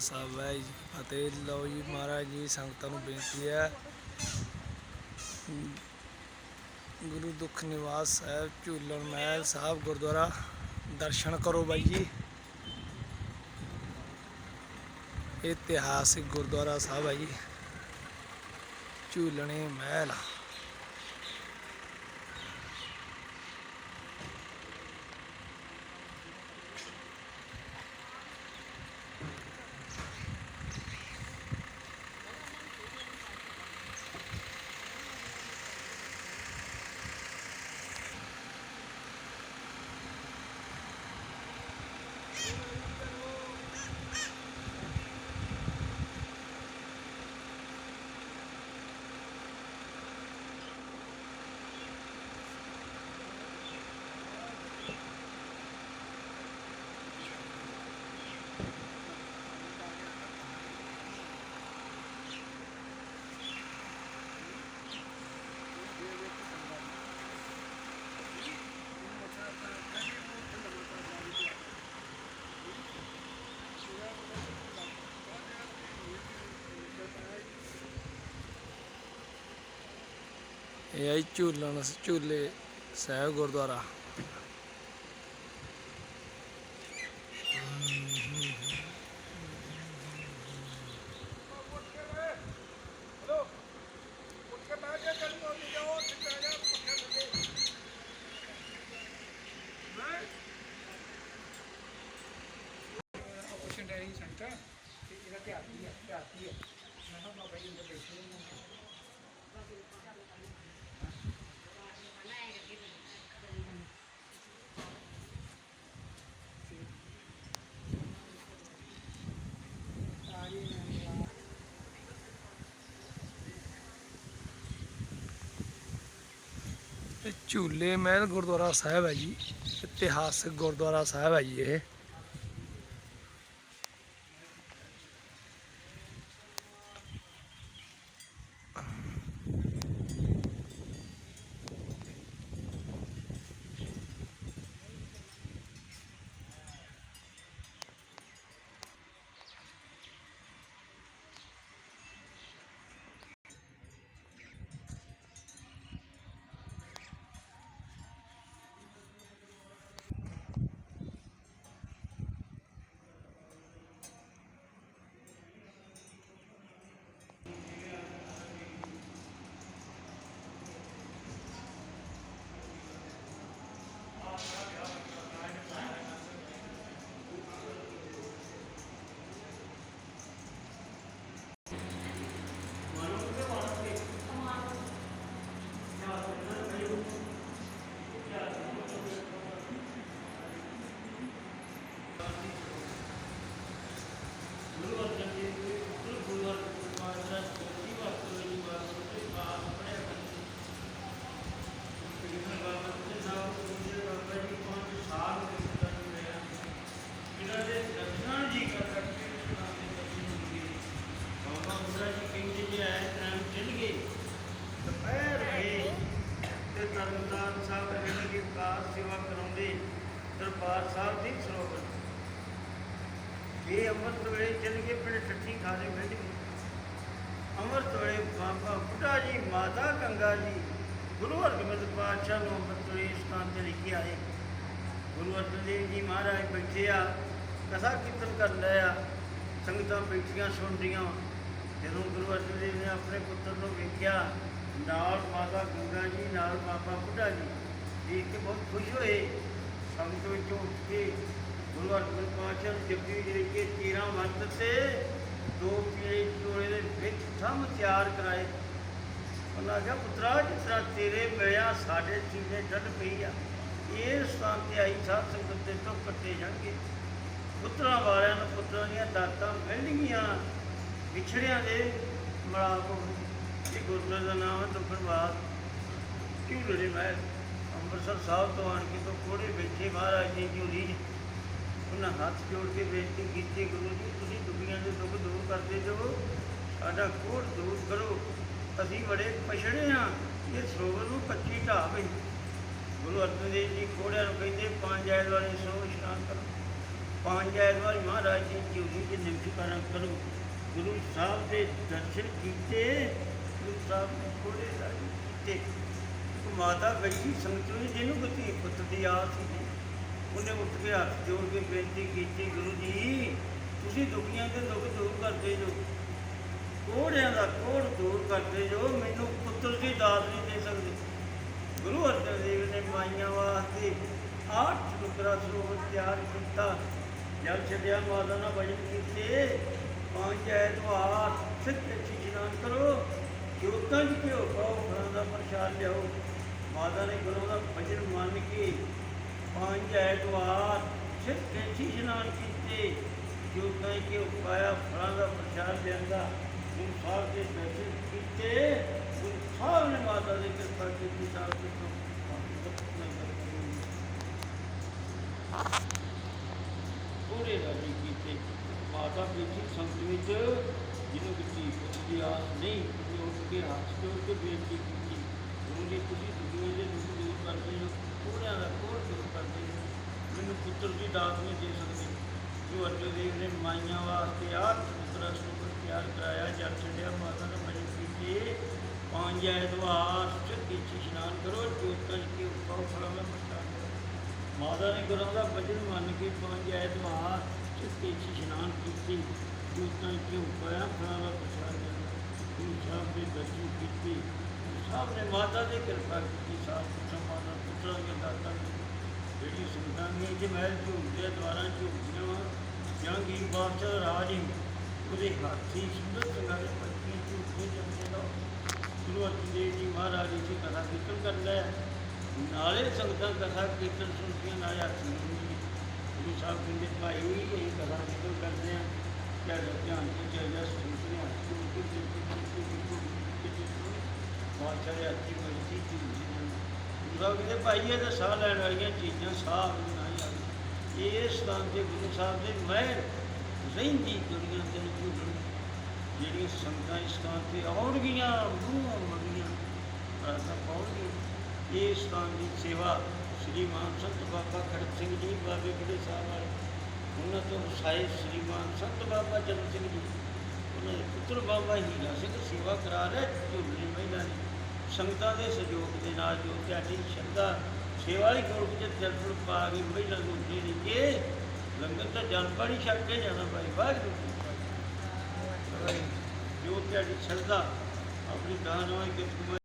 ਖਾਲਸਾ ਵਾਹਿਗੁਰੂ ਜੀ ਕੀ ਫਤਿਹ। ਲਓ ਜੀ ਮਹਾਰਾਜ ਜੀ, ਸੰਗਤਾਂ ਨੂੰ ਬੇਨਤੀ ਹੈ। ਗੁਰੂ ਦੁੱਖ ਨਿਵਾਸ ਸਾਹਿਬ, ਝੂਲਣ ਮਹਿਲ ਸਾਹਿਬ ਗੁਰਦੁਆਰਾ, ਦਰਸ਼ਨ ਕਰੋ ਬਾਈ ਜੀ। ਇਤਿਹਾਸਿਕ ਗੁਰਦੁਆਰਾ ਸਾਹਿਬ ਹੈ ਜੀ। ਝੂਲਣੇ ਮਹਿਲ। ਇਹ ਹੈ ਝੂਲਣ ਝੂਲੇ ਸਾਹਿਬ ਗੁਰਦੁਆਰਾ। ਡੈਰੀ ਸੈਂਟਰ ਤੇ ਇਹਦਾ ਧਿਆਨ ਹੀ ਹੈ ਧਿਆਨ ਹੀ ਹੈ ਮੈਂ ਕਿਹਾ ਬਾਬਾ ਜੀ ਅੰਦਰ ਬੈਠੇ ਨੇ ਝੂਲੇ ਮਹਿਲ ਗੁਰਦੁਆਰਾ ਸਾਹਿਬ ਹੈ ਜੀ ਇਤਿਹਾਸਕ ਗੁਰਦੁਆਰਾ ਸਾਹਿਬ ਹੈ ਜੀ ਇਹ। ਦਰਬਾਰ ਸਾਹਿਬ ਦੀ ਸਰੋਵਰ ਇਹ ਅੰਮ੍ਰਿਤ ਵੇਲੇ ਚੱਲ ਕੇ ਪਿੰਡ ਠੱਠੀ ਖਾਲੇ ਬੈਠ ਅੰਮ੍ਰਿਤ ਵੇਲੇ ਬਾਬਾ ਬੁੱਢਾ ਜੀ, ਮਾਤਾ ਗੰਗਾ ਜੀ, ਗੁਰੂ ਹਰਗੋਬਿੰਦ ਪਾਤਸ਼ਾਹ ਨੂੰ ਅੰਮ੍ਰਿਤ ਵੇਲੇ ਸਥਾਨ ਤੇ ਲੈ ਕੇ ਆਏ। ਗੁਰੂ ਅਰਜਨ ਦੇਵ ਜੀ ਮਹਾਰਾਜ ਬੈਠੇ ਆ, ਕਥਾ ਕੀਰਤਨ ਕਰ ਆ, ਸੰਗਤਾਂ ਬੈਠੀਆਂ, ਸੁਣਦੀਆਂ। ਜਦੋਂ ਗੁਰੂ ਅਰਜਨ ਦੇਵ ਨੇ ਆਪਣੇ ਪੁੱਤਰ ਨੂੰ ਵੇਖਿਆ, ਨਾਲ ਮਾਤਾ ਗੰਗਾ ਜੀ, ਨਾਲ ਬਾਬਾ ਬੁੱਢਾ ਜੀ, ਦੇਖ ਕੇ ਬਹੁਤ ਖੁਸ਼ ਹੋਏ। ਸੰਗਤ ਵਿੱਚੋਂ ਉੱਠ। ਗੁਰੂ ਅਰਜਨ ਪਾਤਸ਼ਾਹ ਨੂੰ ਜਪਜੀ ਦੇ ਕੇ ਤੀਰਾਂ ਵਰਤ ਤੇ ਦੋ ਪੀਲੇ ਚੋਲੇ ਦੇ ਵਿੱਚ ਥੰਮ ਤਿਆਰ ਕਰਾਏ। ਉਹਨਾਂ ਕਿਹਾ ਪੁੱਤਰਾ, ਜਿਸ ਤਰ੍ਹਾਂ ਤੇਰੇ ਮਿਲਿਆ, ਸਾਡੇ ਸੀਨੇ ਡੱਡ ਪਈ ਆ। ਇਹ ਸਥਾਨ ਤੇ ਆਈ ਸਾਧ ਸੰਗਤ ਦੇ ਤੋਂ ਕੱਟੇ ਜਾਣਗੇ। ਪੁੱਤਰਾਂ ਵਾਲਿਆਂ ਨੂੰ ਪੁੱਤਰਾਂ ਦੀਆਂ ਦਾਤਾਂ ਮਿਲਣਗੀਆਂ। ਵਿਛੜਿਆਂ ਦੇ ਮਲਾਪ ਇਹ ਗੁਰਦੁਆਰੇ ਦਾ ਨਾਮ ਹੈ ਦੁਖਨਵਾਦ ਝੂਲੇ ਮਹਿਲ? ਅੰਮ੍ਰਿਤਸਰ ਸਾਹਿਬ ਤੋਂ ਆਣ ਕੇ ਤੋਂ ਕੋੜੇ ਬੈਠੇ ਮਹਾਰਾਜ ਜੀ ਝੂਲੀ 'ਚ। ਉਹਨਾਂ ਹੱਥ ਜੋੜ ਕੇ ਬੇਨਤੀ ਕੀਤੀ, ਗੁਰੂ ਜੀ, ਤੁਸੀਂ ਦੁਨੀਆਂ ਦੇ ਦੁੱਖ ਦੂਰ ਕਰਦੇ ਜਾਓ, ਸਾਡਾ ਕੋੜ ਦੂਰ ਕਰੋ। ਅਸੀਂ ਬੜੇ ਪਛੜੇ ਹਾਂ ਇਹ ਸਰੋਵਰ ਨੂੰ ਕੱਚੀ ਢਾਹ ਪਈ ਗੁਰੂ ਅਰਜਨ ਦੇਵ ਜੀ ਕੋੜਿਆਂ ਨੂੰ ਕਹਿੰਦੇ ਪੰਜ ਐਤਵਾਰੇ ਸੋ ਇਸ਼ਨਾਨ ਕਰੋ। ਪੰਜ ਐਤਵਾਰ ਮਹਾਰਾਜ ਜੀ ਝੂਠੀ ਦੇ ਨਿਮਸ਼ਕਾਰਾਂ ਕਰੋ। ਗੁਰੂ ਸਾਹਿਬ ਦੇ ਦਰਸ਼ਨ ਕੀਤੇ, ਗੁਰੂ ਸਾਹਿਬ ਨੇ ਥੋੜੇ ਰਾਜੀ ਕੀਤੇ। ਮਾਤਾ ਬੈਠੀ ਸੰਗਤ ਨੂੰ ਜਿਹਨੂੰ ਕੋਈ ਪੁੱਤ ਦੀ ਆਸ ਸੀ। ਉਹਨੇ ਉੱਠ ਕੇ ਹੱਥ ਜੋੜ ਕੇ ਬੇਨਤੀ ਕੀਤੀ, ਗੁਰੂ ਜੀ, ਤੁਸੀਂ ਦੁਖੀਆਂ ਦੇ ਦੁੱਖ ਦੂਰ ਕਰਦੇ ਜੋ। ਕੋੜਿਆਂ ਦਾ ਕੋੜ ਦੂਰ ਕਰਦੇ ਜੋ, ਮੈਨੂੰ ਪੁੱਤਰ ਦੀ ਦਾਤ ਨਹੀਂ ਦੇ ਸਕਦੇ। ਗੁਰੂ ਅਰਜਨ ਦੇਵ ਨੇ ਮਾਈਆਂ ਵਾਸਤੇ ਆਠ ਟੁਕੜਾ ਸਰੋਵਰ ਤਿਆਰ ਕੀਤਾ। ਜਲ ਛੱਡਿਆ, ਮਾਤਾ ਨਾਲ ਵਜਨ ਕੀਤੇ। ਪੰਜ ਐਤਵਾਰ ਸਿੱਖੇ ਇਸ਼ਨਾਨ ਕਰੋ। ਜੋਤਾਂ ਜੀ ਘਿਓ ਪਾਓ ਫਲਾਂ ਦਾ ਪ੍ਰਸ਼ਾਦ ਲਿਆਓ। ਮਾਤਾ ਨੇ ਗੁਰੂ ਦਾ ਭਜਨ ਮੰਨ ਕੇ ਪੰਜ ਐਤਵਾਰ ਸਿੱਖੇ ਇਸ਼ਨਾਨ ਕੀਤੇ। ਜੋਤਾਂ ਜੀ ਘਿਓ ਪਾਇਆ, ਫਲਾਂ ਦਾ ਪ੍ਰਸ਼ਾਦ ਲਿਆਂਦਾ, ਗੁਰੂ ਸਾਹਿਬ ਦੇ ਦਰਸ਼ਨ ਕੀਤੇ। ਗੁਰੂ ਸਾਹਿਬ ਨੇ ਮਾਤਾ ਦੀ ਕਿਰਪਾ ਕੀਤੀ ਤਾਂ ਕਿ ਪੂਰੇ ਰਾਜੀ ਕੀਤੇ। ਮਾਤਾ ਬੇਟੀ ਸੰਤ ਵਿੱਚ ਜਿਹਨੂੰ ਕੀਤੀ ਉਹਦੀ ਨਹੀਂ, ਉਹਨੇ ਕੇ ਹੱਥ ਜੋੜ ਕੇ ਬੇਨਤੀ ਕੀਤੀ ਗੁਰੂ ਜੀ ਤੁਸੀਂ ਦੁਨੀਆ ਦੇ ਦੁੱਖ ਦੂਰ ਕਰਦੇ ਹੋ ਕੋੜਿਆਂ ਦਾ ਕੋੜ ਦੂਰ ਕਰਦੇ ਹੋ। ਮੈਨੂੰ ਪੁੱਤਰ ਦੀ ਦਾਤ ਨਹੀਂ ਦੇ ਸਕਦੇ। ਜੋ ਅਰਜਨ ਦੇਵ ਨੇ ਮਾਈਆਂ ਵਾਸਤੇ ਆਪ ਪੁੱਤਰਾ ਸਰੂਪ ਤਿਆਰ ਕਰਾਇਆ ਜਦ ਛੱਡਿਆ, ਮਾਤਾ ਨੇ ਭਜਨ ਕੀਤੇ ਪੰਜ ਐਤਵਾਰ ਚੱਕੀ ਇਸ਼ਨਾਨ ਕਰੋ, ਜੋਤਾਂ ਕੀ ਉਪਾਉ ਫਲਾਂ ਦਾ ਪ੍ਰਸ਼ਾਦ ਕਰੋ। ਮਾਤਾ ਨੇ ਗੁਰਾਂ ਦਾ ਭਜਨ ਮੰਨ ਕੇ ਪੰਜ ਐਤਵਾਰ ਚਿੱਤੇ ਇਸ਼ਨਾਨ ਕੀਤੀ। ਜੋਤਾਂ ਕਿਉਂ ਪਾਇਆ, ਫਲਾਂ ਦਾ ਪ੍ਰਸ਼ਾਦ ਲਿਆ ਗੁਰੂ ਸਾਹਿਬ ਦੇ ਦਰਸ਼ਨ ਕੀਤੇ। ਗੁਰੂ ਸਾਹਿਬ ਨੇ ਮਾਤਾ ਦੀ ਕਿਰਪਾ ਕੀਤੀ ਸਾਥ ਪੁੱਛਾਂ ਮਾਤਾ ਪੁੱਤਰਾਂ ਦੇ ਦਾਤਾ ਨੇ ਜਿਹੜੀ ਸੁਣਦਾ ਨਹੀਂ ਕਿ ਮਹਿਲ ਝੂਮਦੇ ਦੁਆਰਾ ਝੂਮਦੀਆਂ ਵਾ ਜਹਾਂਗੀਰ ਬਾਦਸ਼ਾਹ ਰਾਜ ਹੀ ਉਹਦੇ ਹਾਥੀ ਸੁੰਦਰ ਸੰਗਾਰੇ ਪੱਕੀ ਝੂਠੇ ਜੰਮਦੇ ਦਾ ਗੁਰੂ ਅਰਜਨ ਦੇਵ ਜੀ ਮਹਾਰਾਜ ਜੀ ਕਥਾ ਕੀਰਤਨ ਕਰਦਾ ਹੈ ਨਾਲੇ ਸੰਗਤਾਂ ਕਥਾ ਕੀਰਤਨ ਸੁਣਦੀਆਂ ਨਾਲੇ ਹੱਥ ਜੋੜਦੀਆਂ ਗੁਰੂ ਸਾਹਿਬ ਕਹਿੰਦੇ ਭਾਈ ਇਹ ਕਥਾ ਕੀਰਤਨ ਕਰਦੇ ਆ ਕਿਆ ਧਿਆਨ ਚ ਚਾਹੀਦਾ ਸੁਣਦੇ ਆ ਬਾਦਸ਼ਾਹ ਦੇ ਹੱਥੀ ਮਰਜ਼ੀ ਝੂਠੀ ਗੁਰੂ ਸਾਹਿਬ ਕਹਿੰਦੇ ਭਾਈ ਇਹ ਤਾਂ ਸਾਹ ਲੈਣ ਵਾਲੀਆਂ ਚੀਜ਼ਾਂ ਸਾਹ ਵੀ ਨਹੀਂ ਆਉਂਦੀ ਇਹ ਸਥਾਨ ਤੇ ਗੁਰੂ ਸਾਹਿਬ ਦੇ ਮਹਿਰ ਰਹਿੰਦੀ ਦੁਨੀਆ ਤੇ ਝੂਠਣ ਜਿਹੜੀਆਂ ਸੰਗਤਾਂ ਇਸ ਸਥਾਨ ਤੇ ਆਉਣਗੀਆਂ ਮੂੰਹ ਮੰਗੀਆਂ ਰਾਤਾਂ ਪਾਉਣਗੀਆਂ ਇਸ ਸਥਾਨ ਦੀ ਸੇਵਾ ਸ੍ਰੀ ਮਾਨ ਸੰਤ ਬਾਬਾ ਖੜਕ ਸਿੰਘ ਜੀ ਬਾਬੇ ਬੁੱਢੇ ਸਾਹਿਬ ਵਾਲੇ ਉਹਨਾਂ ਤੋਂ ਸਾਏ ਸ੍ਰੀ ਮਾਨ ਸੰਤ ਬਾਬਾ ਚਰਨ ਸਿੰਘ ਜੀ ਉਹਨਾਂ ਦੇ ਪੁੱਤਰ ਬਾਬਾ ਹੀਰਾ ਸਿੰਘ ਸੇਵਾ ਕਰਾ ਰਹੇ ਝੂਲੇ ਮਹਿਲਾ ਨੇ ਸੰਗਤਾਂ ਦੇ ਸਹਿਯੋਗ ਦੇ ਨਾਲ ਜੋ ਤੁਹਾਡੀ ਸ਼ਰਧਾ, ਸੇਵਾ ਵਾਲੀ ਗਰੁੱਪ ਚ ਜਲਪੁਰ ਪਾ ਕੇ ਮਹਿਲਾ ਨੂੰ ਦੇ ਦੇ ਲੰਗਰ ਤਾਂ ਜਲ ਪਾਣੀ ਛੱਡ ਕੇ ਜਾਣਾ ਭਾਈ, ਵਾਹਿਗੁਰੂ ਜੀ ਕਾ ਖਾਲਸਾ। ਜੋ ਤੁਹਾਡੀ ਸ਼ਰਧਾ, ਆਪਣੀ ਦਾਨ ਹੋਏ ਕਿ